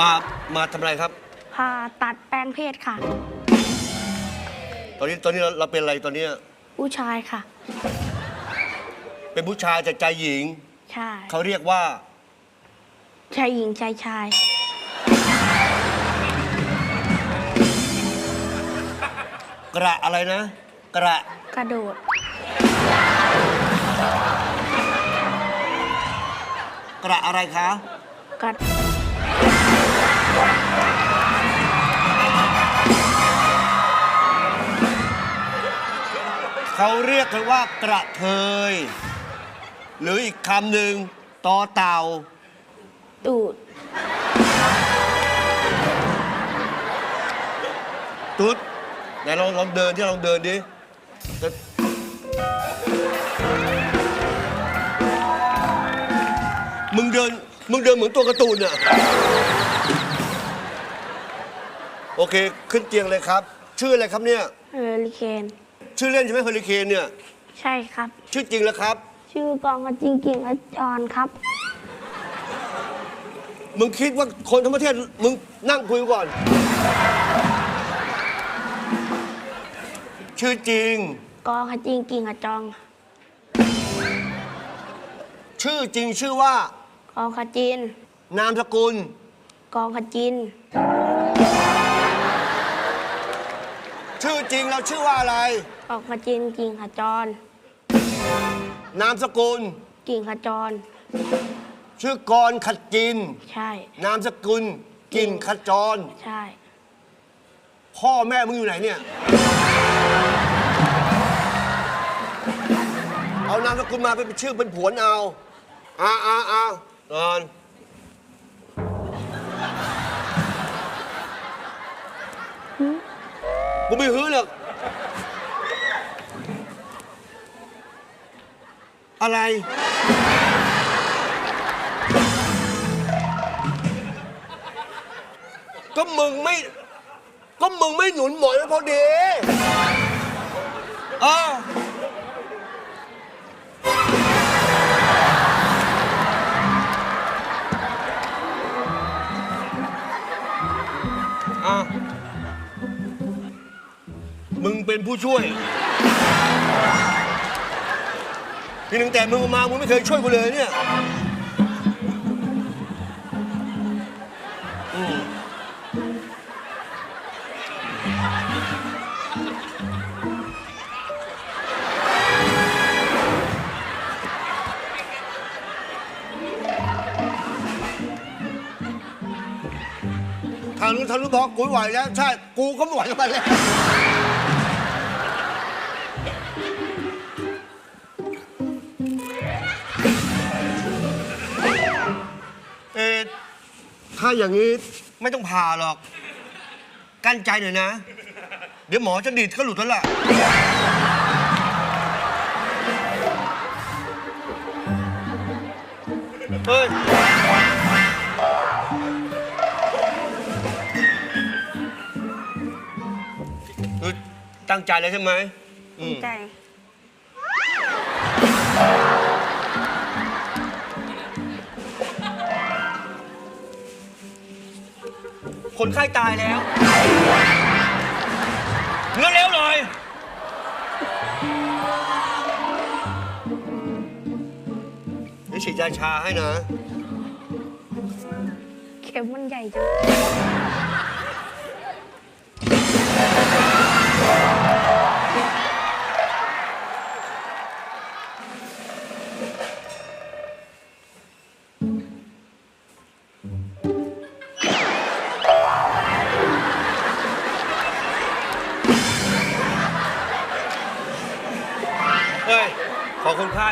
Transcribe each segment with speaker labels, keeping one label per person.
Speaker 1: มา มาทำอะไรครับ
Speaker 2: ผ่าตัดแปลงเพศค่ะ
Speaker 1: ตอนนี้ตอนนี้เราเราเป็นอะไรตอนเนี้ย
Speaker 2: ผู้ชายค่ะ
Speaker 1: เป็นผู้ชายแต่ใจหญิง
Speaker 2: ใช่
Speaker 1: เขาเรียกว่า
Speaker 2: ชายหญิงชายชาย
Speaker 1: กระอะไรนะ กระ
Speaker 2: กระโดด
Speaker 1: กระอะไรคะ
Speaker 2: กระ
Speaker 1: เขาเรียกกันว่ากระเทย หรืออีกคำหนึ่งตอเต่า
Speaker 2: ตูด
Speaker 1: ตุ๊ดไหนลองลองเดินที่ลองเดินดิมึงเดิน มึงเดินเหมือนตัวการ์ตูนอะ โอเค ขึ้นเตียงเลยครับ ชื่ออะไรครับเนี่ย
Speaker 2: เฮอริเคน
Speaker 1: ชื่อเล่นใช่ไหมเฮอริเคนเนี่ย
Speaker 2: ใช่ครับ
Speaker 1: ชื่อจริงแล้วครับ
Speaker 2: ชื่อกองกระจิงกิ่งอจรครับ
Speaker 1: มึงคิดว่าคนทั้งประเทศมึงนั่งคุยก่อน ชื่อจริง
Speaker 2: กองกระจิงกิ่งอจอง
Speaker 1: ชื่อจริงชื่อว่า
Speaker 2: กองกระจิน
Speaker 1: นามสกุล
Speaker 2: กองกระจิน
Speaker 1: ชื่อจริงเราชื่อว่าอะไร
Speaker 2: กองกระจินกิ่งขจร
Speaker 1: นามสกุล
Speaker 2: กิ่งขจร
Speaker 1: ชื่อกรขัดกิน
Speaker 2: ใช่
Speaker 1: นามสกุลกินขจร
Speaker 2: ใช่
Speaker 1: พ่อแม่มึงอยู่ไหนเนี่ย เอานามสกุลมาเป็นชื่อเป็นผวนเอาอ่าอ่าอ่านอน กูไม่ฮื้อหรอกอะไร ก็มึงไม่ ก็มึงไม่หนุนหมอนพอดีอ่า งเป็นผู้ช่วยทีหนึ่งแต่มึงมา มึงไม่เคยช่วยกูเลยเนี่ยทางนู้นทางนู้นบอกกูไหวแล้ว ใช่ กูก็ไม่ไหวกับมันแล้ว อย่างนี้ ไม่ต้องผ่าหรอก กั้นใจหน่อยนะ เดี๋ยวหมอจะดีดก็หลุดแล้วล่ะ เฮ้ย คือตั้งใจแล้วใช่ไหม อืม
Speaker 2: ใจ
Speaker 1: คนไข้ตายแล้วเร็วๆเลยนี่ฉีดยาชาให้นะ
Speaker 2: เข็มมันใหญ่จัง
Speaker 1: ของคนไข้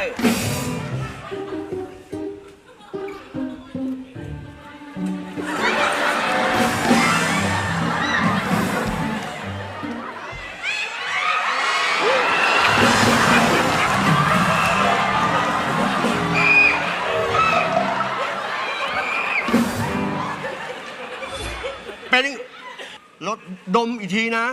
Speaker 1: เป็นรถดมอีกทีนะ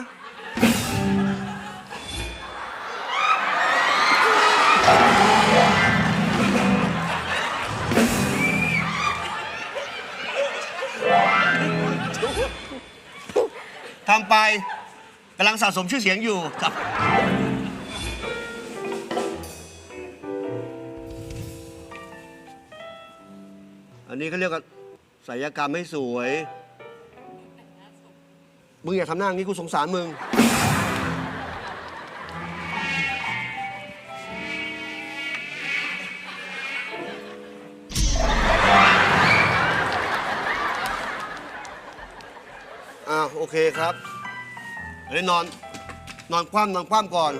Speaker 1: ทำไปกำลังสะสมชื่อเสียงอยู่ครับ อันนี้เขาเรียกว่าศิลปกรรมให้สวย มึงอย่าทำหน้าอย่างนี้กูสงสารมึง เคครับอันนี้นอน นอนคว่ำนอนคว่ำก่อน